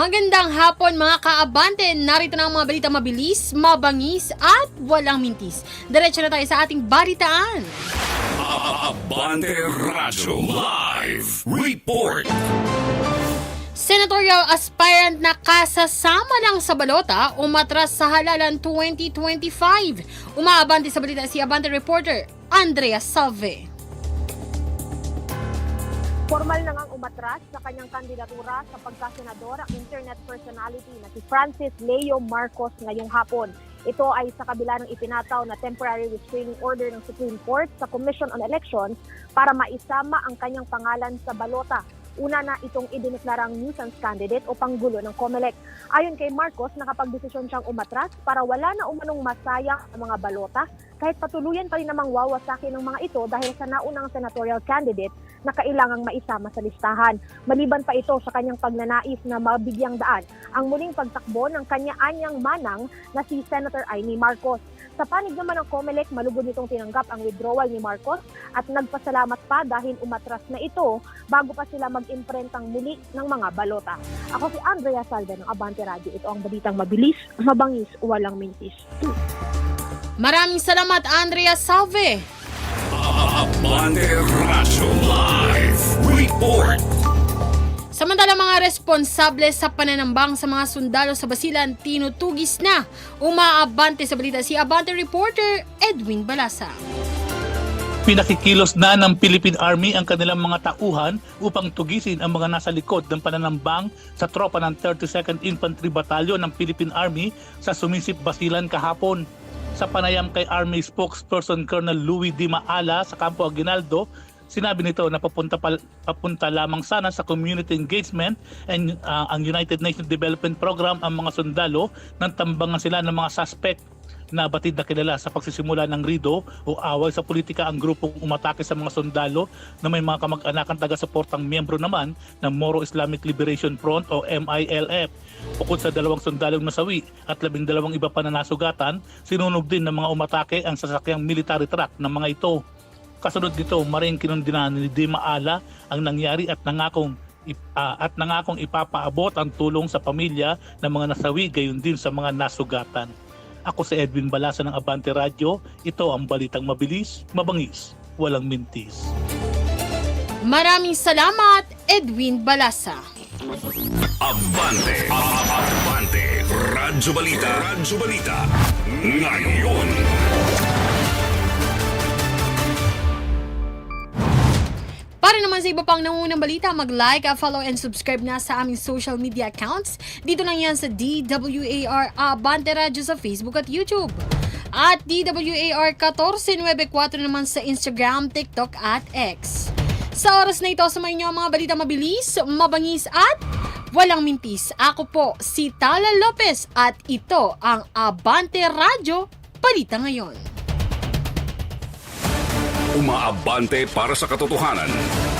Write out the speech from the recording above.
Magandang hapon mga kaabante! Narito na ang mga balita mabilis, mabangis at walang mintis. Diretso na tayo sa ating balitaan. Abante Radyo Live Report. Senatorial aspirant na kasasama ng sa balota umatras sa halalan 2025. Umaabante sa balita si Abante reporter Andrea Salve. Formal na ngang umatras sa kanyang kandidatura sa pagkasenador ang internet personality na si Francis Leo Marcos ngayong hapon. Ito ay sa kabila ng itinataw na temporary restraining order ng Supreme Court sa Commission on Elections para maisama ang kanyang pangalan sa balota. Una na itong idineklarang nuisance candidate o panggulo ng COMELEC. Ayon kay Marcos, nakapagdesisyon siyang umatras para wala na umanong masayang ang mga balota kahit patuluyan pa rin namang wawasakin ng mga ito dahil sa naunang senatorial candidate na kailangang maisama sa listahan. Maliban pa ito sa kanyang pagnanais na mabigyang daan ang muling pagtakbo ng kanya-anyang manang na si Senator Amy Marcos. Sa panig naman ng COMELEC, malugod nitong tinanggap ang withdrawal ni Marcos at nagpasalamat pa dahil umatras na ito bago pa sila mag-imprentang muli ng mga balota. Ako si Andrea Salve ng Abante Radio. Ito ang balitang mabilis, mabangis, walang mintis. Maraming salamat Andrea Salve. Abante Radyo Live Report. Samantala mga responsable sa pananambang sa mga sundalo sa Basilan tinutugis na umaabante sa balita si Abante reporter Edwin Balasa. Pinakikilos na ng Philippine Army ang kanilang mga tauhan upang tugisin ang mga nasa likod ng pananambang sa tropa ng 32nd Infantry Battalion ng Philippine Army sa Sumisip Basilan kahapon. Sa panayam kay Army spokesperson Colonel Louis Di Maala sa Campo Aguinaldo, sinabi nito na papunta, pa, papunta lamang sana sa community engagement and uh, ang United Nations Development Program ang mga sundalo nang tambangan sila ng mga suspect na batid na kilala sa pagsisimula ng rido o away sa politika ang grupong umatake sa mga sundalo na may mga kamag-anakan taga-suportang miyembro naman ng Moro Islamic Liberation Front o MILF. Bukod sa dalawang sundalong nasawi at labing dalawang iba pa na nasugatan, sinunog din ng mga umatake ang sasakyang military truck ng mga ito. Kasunod nito, maring kinundinan ni Di Maala ang nangyari at nangakong ah, at nangakong ipapaabot ang tulong sa pamilya ng mga nasawi gayon din sa mga nasugatan. Ako si Edwin Balasa ng Abante Radio. Ito ang balitang mabilis, mabangis, walang mintis. Maraming salamat Edwin Balasa. Abante. Abante. Radyo Balita. Radyo Balita. Ngayon. Naman sa iba pang nangunang balita, mag-like, uh, follow, and subscribe na sa aming social media accounts. Dito lang yan sa DWAR Abante Radio sa Facebook at YouTube. At DWAR 1494 naman sa Instagram, TikTok at X. Sa oras na ito, sa inyo ang mga balita mabilis, mabangis at walang mintis. Ako po si Tala Lopez at ito ang Abante Radio Balita Ngayon. Umaabante para sa katotohanan.